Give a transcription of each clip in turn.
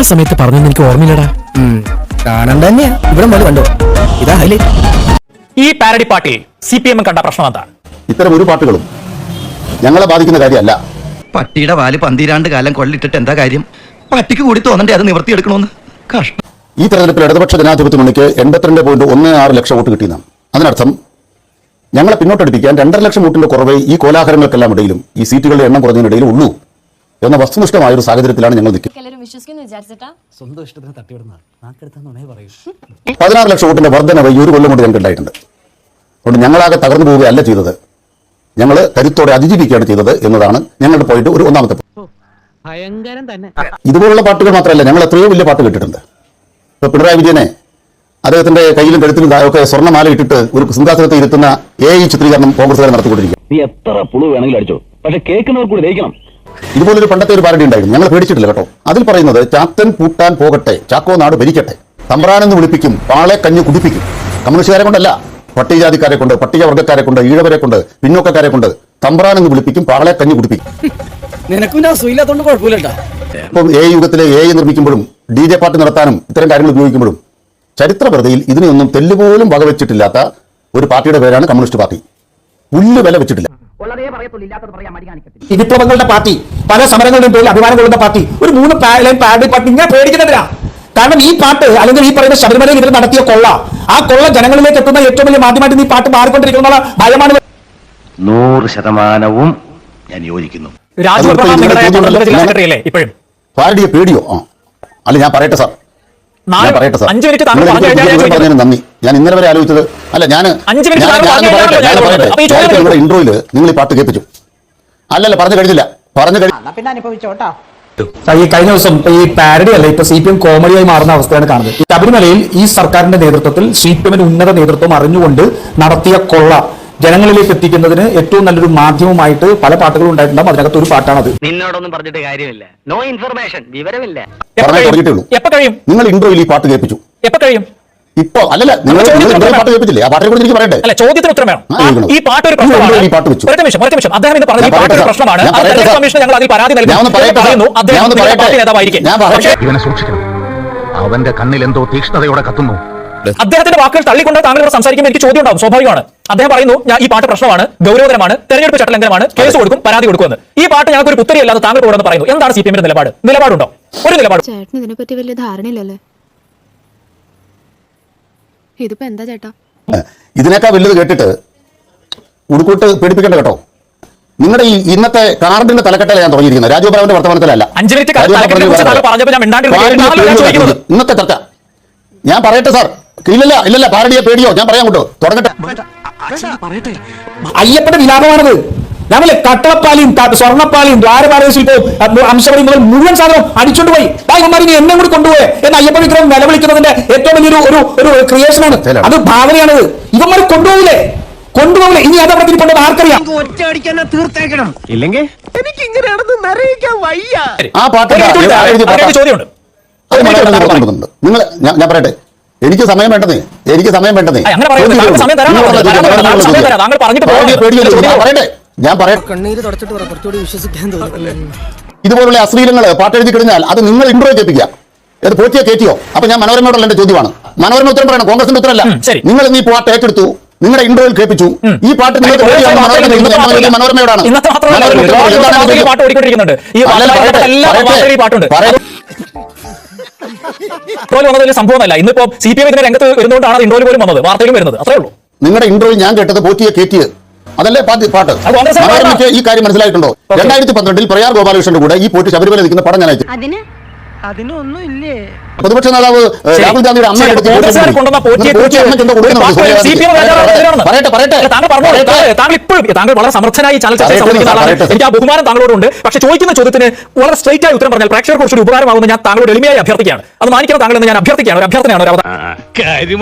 ആ സമയത്ത് പറഞ്ഞു എനിക്ക് ഓർമ്മയില്ലടാ? കാണണ്ട തന്നെയാ. ഇവിടെ മുതൽ കണ്ടോ? ഇതാ ഹൈലൈറ്റ് ഈ parody party C P M കണ്ട പ്രശ്നം എന്താണ് ഇത്തരം ഒരു പാട്ടുകളും ഞങ്ങളെ ബാധിക്കുന്ന കാര്യമല്ല. പട്ടിയുടെ വാൽ പന്തിരാണ്ട് കാലം കൊള്ളിട്ടിട്ട് എന്താ കാര്യം? പട്ടിക്ക് കൂടി തോന്നണ്ടേ അത് നിവർത്തിയെടുക്കണമെന്ന് കഷ്ടം. ഈ തെരഞ്ഞെടുപ്പിൽ ഇടതുപക്ഷ ജനാധിപത്യ മുന്നണിക്ക് എൺപത്തിരണ്ട് പോയിന്റ് ഒന്ന് ആറ് ലക്ഷം വോട്ട് കിട്ടിയെന്നാണ് അതിനർത്ഥം ഞങ്ങളെ പിന്നോട്ടടിപ്പിക്കാൻ രണ്ടര ലക്ഷം വോട്ടിന്റെ കുറവേ ഈ കോലാഹലങ്ങൾക്കെല്ലാം ഇടയിലും ഈ സീറ്റുകളുടെ എണ്ണം കുറഞ്ഞതിനിടയിലും ഉള്ളൂ. എന്ന വസ്തുനിഷ്ഠമായ ഒരു സാഹചര്യത്തിലാണ് ഞങ്ങൾ നിൽക്കുന്നത്. പതിനാറ് ലക്ഷം വോട്ടിന്റെ വർധനവ് ഈ ഒരു കൊല്ലം കൊണ്ട് ഞങ്ങൾക്ക് ഉണ്ടായിട്ടുണ്ട്. അതുകൊണ്ട് ഞങ്ങളാകെ തകർന്നു പോവുകയല്ല ചെയ്തത്. ഞങ്ങൾ കരുത്തോടെ അതിജീവിക്കുകയാണ് ചെയ്തത് എന്നതാണ് ഞങ്ങളുടെ പോയിട്ട് ഒരു ഒന്നാമത്തെ ഭയങ്കരം തന്നെ. ഇതുപോലുള്ള പാട്ടുകൾ മാത്രമല്ല ഞങ്ങൾ എത്രയോ വലിയ പാട്ട് കേട്ടിട്ടുണ്ട് ഇപ്പൊ പിണറായി വിജയനെ അദ്ദേഹത്തിന്റെ കയ്യിലും കഴുത്തിലും ഒക്കെ സ്വർണമാല ഇട്ടിട്ട് ഒരു സിംഹാസനത്തിൽ ഇരുത്തുന്ന എ ഐ ചിത്രീകരണം കോൺഗ്രസ്സുകാരെ നടത്തിക്കൊണ്ടിരിക്കും നീ എത്ര പുളു വേണമെങ്കിലും അടിച്ചോ. പക്ഷെ കേൾക്കുന്നവർ കൂടി ദഹിക്കണം. ഇതുപോലൊരു പണ്ടത്തെ ഒരു പാരഡി ഉണ്ടായിരുന്നു. ഞങ്ങൾ പേടിച്ചിട്ടില്ല കേട്ടോ. അതിൽ പറയുന്നത് ചാത്തൻ പൂട്ടാൻ പോകട്ടെ ചാക്കോ നാട് ഭരിക്കട്ടെ. തമ്പ്രാനെന്ന് വിളിപ്പിക്കും പാളെ കഞ്ഞു കുടിപ്പിക്കും. കമ്മ്യൂണിസ്റ്റുകാരെ കൊണ്ടല്ല. പട്ടികജാതിക്കാരെ കൊണ്ട് പട്ടികവർഗക്കാരെ കൊണ്ട് ഈഴവരെ കൊണ്ട് പിന്നോക്കക്കാരെ കൊണ്ട് തമ്പ്രാനെന്ന് വിളിപ്പിക്കും പാളെ കഞ്ഞു കുടിപ്പിക്കും. നിനക്കും ഇപ്പം എ യുഗത്തിലെ എ നിർമ്മിക്കുമ്പോഴും ഡി ജെ പാർട്ടി നടത്താനും ഇത്തരം കാര്യങ്ങൾ ഉപയോഗിക്കുമ്പോഴും ചരിത്രപ്രതിയിൽ ഇതിനെയൊന്നും തെല്ലുപോലും വകവെച്ചിട്ടില്ലാത്ത ഒരു പാർട്ടിയുടെ പേരാണ് കമ്മ്യൂണിസ്റ്റ് പാർട്ടി. പുല്ല് വില വെച്ചിട്ടില്ല. ഈ വിപ്ലവങ്ങളുടെ പാർട്ടി പല സമരങ്ങളുടെയും പേരിൽ അഭിമാനം കൊള്ളുന്ന പാർട്ടി ഒരു മൂന്ന് ലൈൻ പാരഡി പാർട്ടി ഇങ്ങനെ പേടിക്കുന്നതിനാ കാരണം ഈ പാട്ട് അല്ലെങ്കിൽ ഈ പറയുന്ന ശബരിമലയിൽ ഇവർ നടത്തിയ കൊള്ള ആ കൊള്ള ജനങ്ങളിലേക്ക് എത്തുന്ന ഏറ്റവും വലിയ മാധ്യമമായിട്ട് ഈ പാട്ട് മാറിക്കൊണ്ടിരിക്കുന്ന ഭയമാണ് നൂറ് ശതമാനവും ഞാൻ യോജിക്കുന്നു. രാജു പേടിയോ? അല്ല ഞാൻ പറയട്ടെ സാർ. ഞാൻ പറയട്ടെ സാർ. അഞ്ച് മിനിറ്റ് താങ്കൾ നിങ്ങൾ പറഞ്ഞു കഴിഞ്ഞാൽ ഞാൻ ചോദ്യം നന്ദി. ഞാൻ ഇന്നലെ വരെ ആലോചിച്ചത് അല്ല ഞാൻ അഞ്ച് മിനിറ്റ് പറയട്ടെ നിങ്ങളുടെ ഇൻട്രോയിൽ നിങ്ങൾ ഈ പാട്ട് കേൾപ്പിച്ചു. അല്ലല്ല പറഞ്ഞു കഴിഞ്ഞില്ല. പറഞ്ഞു കഴിഞ്ഞ പിന്നെ അനുഭവിച്ചോട്ടോ. ഈ കഴിഞ്ഞ ദിവസം ഈ പാരഡി അല്ല ഇപ്പൊ സി പി എം കോമഡിയായി മാറുന്ന അവസ്ഥയാണ് കാണുന്നത്. ഈ ശബരിമലയിൽ ഈ സർക്കാരിന്റെ നേതൃത്വത്തിൽ സി പി എമ്മിന്റെ ഉന്നത നേതൃത്വം അറിഞ്ഞുകൊണ്ട് നടത്തിയ കൊള്ള ജനങ്ങളിലേക്ക് എത്തിക്കുന്നതിന് ഏറ്റവും നല്ലൊരു മാധ്യമമായിട്ട് പല പാട്ടുകളും ഉണ്ടായിട്ടുണ്ടാവും. അതിനകത്ത് ഒരു പാട്ടാണത്. നിന്നോടൊന്നും പറഞ്ഞിട്ട് കാര്യമില്ല. നോ ഇൻഫർമേഷൻ വിവരമില്ല. എപ്പോ കഴിയും? എപ്പോ കഴിയും? നിങ്ങൾ ഇൻട്രോയിൽ ഈ പാട്ട് കേൾപ്പിച്ചു. എപ്പോ കഴിയും? ഇപ്പൊ അല്ലല്ല നിങ്ങൾ പാട്ട് കേൾപ്പിച്ചില്ലേ? ആ പാട്ടിനെ കുറിച്ച് എനിക്ക് പറയട്ടെ അല്ല ചോദ്യത്തിന് ഉത്തരം വേണം. ഈ പാട്ട് ഒരു പ്രശ്നമാണ്. ഈ പാട്ട് വെച്ചു. ഒരു നിമിഷം ഒരു നിമിഷം. അദ്ദേഹം ഇന്ന് പറഞ്ഞ ഈ പാട്ട് ഒരു പ്രശ്നമാണ്. കമ്മീഷൻ ഞങ്ങൾ അതിൽ പരാതി നൽകി പറയുന്നു. അദ്ദേഹം. നേതാവായിരിക്കും. ഞാൻ പറയട്ടെ. ഇവനെ സൂക്ഷിക്കണം. അവന്റെ കണ്ണിൽ എന്തോ തീക്ഷ്ണതയോടെ കത്തുന്നു. അദ്ദേഹത്തിന്റെ വാക്കുകൾ തള്ളിക്കൊണ്ട് താങ്കൾ ഇവിടെ സംസാരിക്കുമ്പോൾ എനിക്ക് ചോദ്യം ഉണ്ടാവും. സ്വാഭാവികമാണ്. അദ്ദേഹം പറയുന്നു ഞാൻ ഈ പാട്ട് പ്രശ്നമാണ് ഗൗരവതരമാണ് തെരഞ്ഞെടുപ്പ് ചട്ടലംഘനമാണ് കേസ് കൊടുക്കും പരാതി കൊടുക്കുമെന്ന്. ഈ പാട്ട് ഞങ്ങൾക്ക് ഒരു പുത്തരിയല്ലാതെ താങ്കൾ ഇവിടെ പറയുന്നു. എന്താണ് സി പി എമ്മിന്റെ നിലപാട്? നിലപാടുണ്ടോ? ഒരു നിലപാട്. ചേട്ടന് ഇതിനെപ്പറ്റി വലിയ ധാരണയില്ലല്ലേ? ഇതിപ്പോ എന്താ ചേട്ടാ? ഇതിനേക്കാൾ വലുത് കേട്ടിട്ട് ഉടുക്കൂട്ട് പേടിപ്പിക്കേണ്ട കേട്ടോ. നിങ്ങളുടെ ഈ ഇന്നത്തെ കാർഡിന്റെ തലക്കെട്ടല്ല ഞാൻ തുടങ്ങിയിരിക്കുന്നത്. രാജീവ് രാജഗോപാലന്റെ വർത്തമാനത്തിലല്ല. അഞ്ച് മിനിറ്റ് കുറിച്ച് താങ്കൾ പറഞ്ഞപ്പോൾ ഞാൻ മിണ്ടാണ്ടിരുന്നു. ഇന്നത്തെ ചർച്ച. ഞാൻ പറയട്ടെ സാർ. ഇല്ലല്ല ഇല്ലല്ല പാരഡിയെ പേടിയോ? ഞാൻ പറയാൻ കൊണ്ടോ തുടങ്ങട്ടെ. അയ്യപ്പന്റെ വിലാപമാണത്. ഞങ്ങൾ കട്ടളപ്പാലിയും സ്വർണപ്പാലിയും ദ്വാരപാലയും ശില്പവും മുതൽ മുഴുവൻ സാധനം അടിച്ചോണ്ട് പോയി. ഭാഗ്യമാരി എന്നെ കൂടി കൊണ്ടുപോയി എന്ന് അയ്യപ്പ വിഗ്രഹം നിലവിളിക്കുന്നതിന്റെ ഏറ്റവും വലിയൊരു ഒരു ഒരു ക്രിയേഷൻ ആണ്. ശരിയാണ്. അത് ഭാവനയാണത്. ഇവന്മാർ കൊണ്ടുപോകില്ലേ? കൊണ്ടുപോകില്ലേ? ഇനി അതാ പറഞ്ഞിട്ടുണ്ടെന്ന് ആർക്കറിയാം? ഒറ്റയടിക്കാൻ തീർത്തേക്കണം. ഇല്ലെങ്കിൽ എനിക്ക് ഇങ്ങനെയാണെന്ന് നിറയിക്കാൻ വയ്യ. ആ പാട്ട്. ചോദ്യമുണ്ട്. പറയൂ. നിങ്ങൾ ഞാൻ ഞാൻ പറയട്ടെ. എനിക്ക് സമയം വേണ്ടതേ. എനിക്ക് സമയം വേണ്ടതേ. ഞാൻ പറയട്ടെ. ഞാൻ ഇതുപോലുള്ള അശ്ലീലങ്ങൾ പാട്ട് എഴുതി കഴിഞ്ഞാൽ അത് നിങ്ങൾ ഇൻട്രോ കേൾപ്പിക്കുക ഇത് പൂർത്തിയാ കയറ്റിയോ അപ്പൊ ഞാൻ മനോരമയോടുള്ള എന്റെ ചോദ്യമാണ്. മനോരമ ഉത്തരം പറയണം. കോൺഗ്രസിന്റെ ഉത്തരമല്ല. നിങ്ങൾ ഇന്ന് ഈ പാട്ട് ഏറ്റെടുത്തു. നിങ്ങളുടെ ഇൻട്രോയിൽ കേൾപ്പിച്ചു. ഈ പാട്ട് നിങ്ങൾക്ക്. മനോരമയോടാണ് മനോരമ പാട്ട് ഓടിക്കൊണ്ടിരിക്കുന്നുണ്ട് ഇൻട്രോയിൽ വന്നത് വലിയ സംഭവമല്ല ഇന്നിപ്പോ സി പി എം ഇതിന്റെ രംഗത്ത് വരുന്നതുകൊണ്ടാണ് അത് ഇൻട്രോയിൽ പോലും വന്നത്. വാർത്തയിലും വരുന്നത്. അത്രേ ഉള്ളൂ. നിങ്ങളുടെ ഇൻട്രോയിൽ ഞാൻ കേട്ടത് പോറ്റിയെ കയറ്റിയത് അതല്ലേ പാട്ട്? ഈ കാര്യം മനസ്സിലായിട്ടുണ്ടോ. രണ്ടായിരത്തി പന്ത്രണ്ടിൽ പ്രയാർ ഗോപാലകൃഷ്ണന്റെ കൂടെ ഈ പോറ്റി ശബരിമല നിൽക്കുന്ന പടം ഞാൻ അയച്ചു. അതിന് അതിനൊന്നും ഇല്ലേ പ്രതിപക്ഷ നേതാവ്. രാഹുൽ ഗാന്ധിയുടെ അമ്മ. പറയട്ടെ പറയട്ടെ താങ്കൾ ഇപ്പോഴും താങ്കൾ വളരെ സമർത്ഥനായി ചാനൽ ചർച്ചയിൽ സംബന്ധിക്കുന്ന ആളാണ്. എനിക്ക് ആ ബഹുമാനം താങ്കളോടുണ്ട്. പക്ഷേ ചോദിക്കുന്ന ചോദ്യത്തിന് വളരെ സ്ട്രൈറ്റ് ആയി ഉത്തരം പറഞ്ഞാൽ പ്രേക്ഷകർക്ക് കുറച്ചൊരു ഉപകാരമാകുമെന്ന് ഞാൻ താങ്കളോട് എളിമയായി അഭ്യർത്ഥിക്കുകയാണ്. അത് മാനിക്കണം താങ്കൾ എന്ന് ഞാൻ അഭ്യർത്ഥിക്കുകയാണ്. ഒരു അഭ്യർത്ഥനയാണ്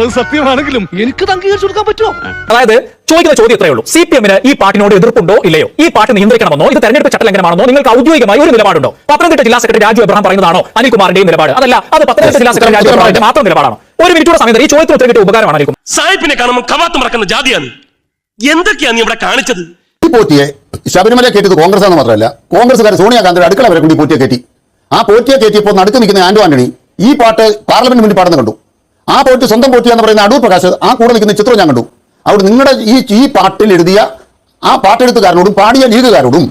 ഒരു സത്യമാണെങ്കിലും എനിക്ക് അംഗീകരിച്ചു കൊടുക്കാൻ പറ്റുമോ? അതായത് ചോദിക്കുന്ന ചോദ്യം ഇത്രയേ ഉള്ളൂ. സി പി എമ്മിന് ഈ പാട്ടിനോട് എതിർപ്പുണ്ടോ ഇല്ലയോ? ഈ പാട്ട് നിയന്ത്രിക്കണമെന്നോ ഇത് തെരഞ്ഞെടുപ്പ് ചട്ടലംഘനമാണെന്നോ നിങ്ങൾക്ക് ഔദ്യോഗികമായി ഒരു നിലപാടുണ്ടോ? പത്തനംതിട്ട ജില്ലാ സെക്രട്ടറി രാജു എബ്രഹാം പറയുന്നതാണോ അനിൽകുമാറിന്റെയും നിലപാട്? അതല്ല അത് പത്തനംതിട്ട ജില്ലാ സെക്രട്ടറി രാജു എബ്രഹാമിന്റെ മാത്രം നിലപാടാണോ. ഒരു മിനിറ്റോടെ സമയത്ത് ഈ ചോദ്യത്തിന് ഉത്തരം കിട്ടിയ ഉപകാരമാണ് അനിൽകുമാർ. സാഹിബിനെ കാണുമ്പോൾ കവാത്ത് മറക്കുന്ന ജാതിയാണ്. എന്തൊക്കെയാണ് നീ ഇവിടെ കാണിച്ചത്? ഈ പോറ്റിയെ ശബരിമല കേട്ടത് കോൺഗ്രസ് ആണെന്ന് മാത്രമല്ല കോൺഗ്രസ്സുകാർ സോണിയാഗാന്ധിയുടെ അടുക്കള വരെ കൂടി പോറ്റിയെ കയറ്റി. ആ പോറ്റിയെ കയറ്റിയപ്പോൾ നടുക്ക് നിൽക്കുന്ന ആന്റോ ആന്റണി ഈ പാട്ട് പാർലമെന്റ് മുന്നിൽ പാടുന്ന കണ്ടു. ആ പോറ്റ് സ്വന്തം പോറ്റിയാന്ന് പറയുന്ന അടൂർ പ്രകാശ് ആ കൂടെ നിൽക്കുന്ന ചിത്രം ഞാൻ കണ്ടു. അവിടെ നിങ്ങളുടെ ഈ ഈ പാട്ടിൽ എഴുതിയ ആ പാട്ടെഴുത്തുകാരനോടും പാടിയ ലീഗുകാരോടും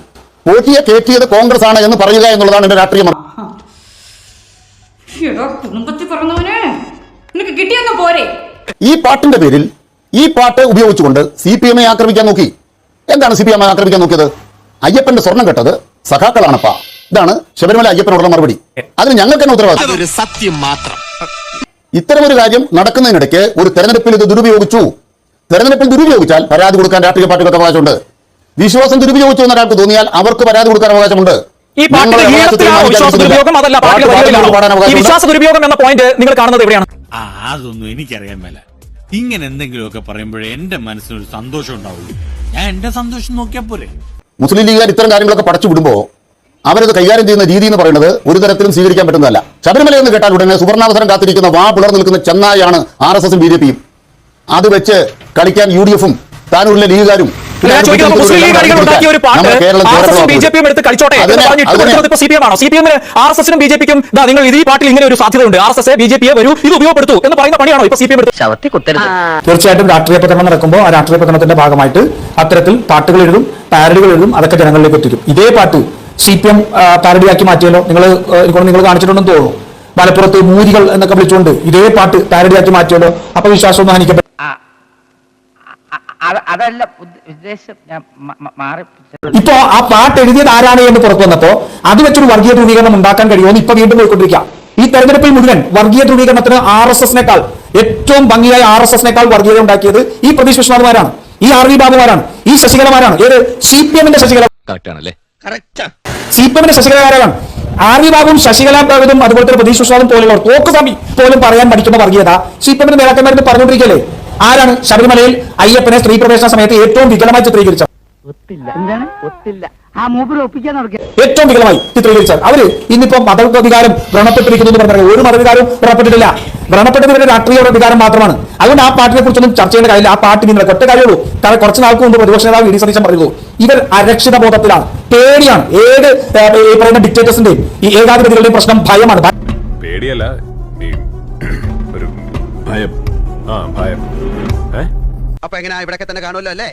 പോറ്റിയെ കയറ്റിയത് കോൺഗ്രസ് ആണ് എന്ന് പറയുക എന്നുള്ളതാണ് എന്റെ രാഷ്ട്രീയ മതം. കുടുംബത്തിൽ പറഞ്ഞവനെ നിനക്ക് കിട്ടിയൊന്നും പോരെ? ഈ പാട്ടിന്റെ പേരിൽ ഈ പാട്ട് ഉപയോഗിച്ചുകൊണ്ട് സി പി എമ്മിനെ ആക്രമിക്കാൻ നോക്കി. എന്താണ് സി പി എം ആക്രമിക്കാൻ നോക്കിയത്? അയ്യപ്പന്റെ സ്വർണം കെട്ടത് സഖാക്കളാണപ്പാ. ഇതാണ് ശബരിമല അയ്യപ്പനോടുള്ള മറുപടി. അതിന് ഞങ്ങൾക്ക് തന്നെ ഉത്തരവാദിത്വം. സത്യം മാത്രം. ഇത്തരമൊരു കാര്യം നടക്കുന്നതിനിടയ്ക്ക് ഒരു തെരഞ്ഞെടുപ്പിൽ ഇത് ദുരുപയോഗിച്ചു. തെരഞ്ഞെടുപ്പിൽ ദുരുപയോഗിച്ചാൽ പരാതി കൊടുക്കാൻ രാഷ്ട്രീയ പാർട്ടികൾക്ക് അവകാശമുണ്ട്. വിശ്വാസം ദുരുപയോഗിച്ചു എന്ന് ഒരാൾക്ക് തോന്നിയാൽ അവർക്ക് പരാതി കൊടുക്കാൻ അവകാശമുണ്ട്. ഈ ഞങ്ങളുടെ അവകാശത്തെ വിശ്വാസ ദുരുപയോഗം അതല്ല പാടുന്നവർക്ക് പാടാൻ ഈ വിശ്വാസ ദുരുപയോഗം എന്ന പോയിന്റ് നിങ്ങൾ കാണുന്നത് എവിടെയാണ്? ആ അതൊന്നും എനിക്കറിയാൻ മേല. ഇങ്ങനെ എന്തെങ്കിലുമൊക്കെ പറയുമ്പോഴേ എന്റെ മനസ്സിനൊരു സന്തോഷം ഉണ്ടാവുള്ളൂ. ഞാൻ എന്റെ സന്തോഷം നോക്കിയാ പോരെ. മുസ്ലിം ലീഗുകാർ ഇത്തരം കാര്യങ്ങളൊക്കെ പടച്ചു വിടുമ്പോ അവരത് കൈകാര്യം ചെയ്യുന്ന രീതി എന്ന് പറയുന്നത് ഒരു തരത്തിലും സ്വീകരിക്കാൻ പറ്റുന്നതല്ല. ശബരിമല എന്ന് കേട്ടാൽ ഉടനെ സുവർണാവസരം കാത്തിരിക്കുന്ന വാ പുലർ നിൽക്കുന്ന ചെന്നായാണ് ആർ എസ് എസും ബി ജെ പിയും. അത് വെച്ച് കളിക്കാൻ യു ഡി എഫും താനൂരിലെ ലീഗുകാരും മുസ്ലിം ലീഗ് അണികൾ ഉണ്ടാക്കിയ ഒരു പാട്ട് നമ്മുടെ കേരളം ആർ എസ് എസും ബി ജെ പിയും എടുത്ത് കളിച്ചോട്ടെ എന്ന് അതിനെ- പറഞ്ഞ് ഇട്ട് അതിനെ- കൊടുക്കുന്നത് ഇപ്പൊ സി പി എം ആണോ സി പി എമ്മിന് ആർ എസ് എസിനും ബി ജെ പിക്കും നിങ്ങൾ ഇത് ഈ പാട്ടിൽ ഇങ്ങനെ ഒരു സാധ്യതയുണ്ട്. R S S B J പിയെ വരൂ ഇത് ഉപയോഗപ്പെടുത്തു എന്ന് പറയുന്ന പണിയാണോ ഇപ്പൊ സി പി എം എടുത്ത്? ശവത്തി കുത്തരുത്. തീർച്ചയായിട്ടും രാഷ്ട്രീയ പ്രചരണം നടക്കുമ്പോൾ ആ രാഷ്ട്രീയ പ്രചരണത്തിന്റെ ഭാഗമായിട്ട് അത്തരത്തിൽ പാട്ടുകൾ എഴുതും പാരഡികൾ എഴുതും അതൊക്കെ ജനങ്ങളിലേക്ക് എത്തിക്കും. ഇതേ പാട്ട് സി പി എം പാരഡിയാക്കി മാറ്റിയല്ലോ. നിങ്ങൾ നിങ്ങൾ കാണിച്ചിട്ടുണ്ടെന്ന് തോന്നുന്നു. മലപ്പുറത്ത് മൂരികൾ എന്നൊക്കെ വിളിച്ചുകൊണ്ട് ഇതേ പാട്ട് പാരഡിയാക്കി മാറ്റിയല്ലോ. അപ്പൊ വിശ്വാസമൊന്നും ഹനിക്കപ്പെട്ടു അതല്ല ഉദ്ദേശം ഞാൻ മാറി ഇപ്പോ ആ പാട്ട് എഴുതിയത് ആരാണ് എന്ന് പുറത്തു വന്നപ്പോ അത് വെച്ചൊരു വർഗീയ ധ്രുവീകരണം ഉണ്ടാക്കാൻ കഴിയുമെന്ന് ഇപ്പൊ വീണ്ടും പോയിക്കൊണ്ടിരിക്കുക ഈ തെരഞ്ഞെടുപ്പിൽ മുഴുവൻ വർഗീയ ധ്രുവീകരണത്തിന് ആർ എസ് എസിനേക്കാൾ ഏറ്റവും ഭംഗിയായി ആർ എസ് എസിനേക്കാൾ വർഗീയത ഉണ്ടാക്കിയത് ഈ പ്രതീഷ് വിശ്വനാഥ്മാരാണ് ഈ ആർ വി ബാബുമാരാണ് ഈ ശശികലമാരാണ്. ഏത്? സി പി എമ്മിന്റെ ശശികല സി പി എമ്മിന്റെ ശശികലമാരാണ് ആർ വി ബാബുവും ശശികല അതുപോലെ തന്നെ പ്രതീഷ് വിശ്വാസം പോലുള്ളവർ തോക്കുസ്വാമി പോലും പറയാൻ പഠിക്കുന്ന വർഗീയത സി പി എമ്മിന്റെ നേതാക്കന്മാരെന്ന് പറഞ്ഞുകൊണ്ടിരിക്കല്ലേ ആരാണ് ശബരിമലയിൽ അയ്യപ്പനെ സ്ത്രീ പ്രവേശന സമയത്ത് ഏറ്റവും വികലമായി ചിത്രീകരിച്ച എന്താണ് ഒത്തില്ല. ആ മൂപ്പര് ഒപ്പിക്കാൻ നടക്കുക ഏറ്റവും വികലമായി ചിത്രീകരിച്ചത്. അവർ ഇന്നിപ്പോ മതവികാരം വ്രണപ്പെട്ടിരിക്കുന്നു എന്ന് പറഞ്ഞാൽ ഒരു മതവികാരവും വ്രണപ്പെട്ടിട്ടില്ല. വ്രണപ്പെട്ടതിന്റെ രാഷ്ട്രീയ വികാരം മാത്രമാണ്. അതുകൊണ്ട് ആ പാട്ടിനെ കുറിച്ചൊന്നും ചർച്ച ചെയ്യേണ്ട കാര്യമില്ല. ആ പാട്ട് നിങ്ങൾ ഒറ്റ കാര്യമുള്ളൂ കാരണം കുറച്ച് നാൾക്ക് മുമ്പ് പ്രതിപക്ഷ നേതാവ് ഇടി സന്ദേശം സതീശൻ പറഞ്ഞു ഇവർ അരക്ഷിത ബോധത്തിലാണ്. പേടിയാണ്. ഏത് ഈ പറയുന്ന ഡിക്റ്റേറ്റേഴ്സിന്റെയും ഈ ഏകാധിപതികളുടെയും പ്രശ്നം ഭയമാണ്. പേടിയല്ല ഒരു ഭയം. ആ ഭയം. ഏ? അപ്പൊ എങ്ങനെയാ ഇവിടെ തന്നെ കാണുമല്ലോ അല്ലേ?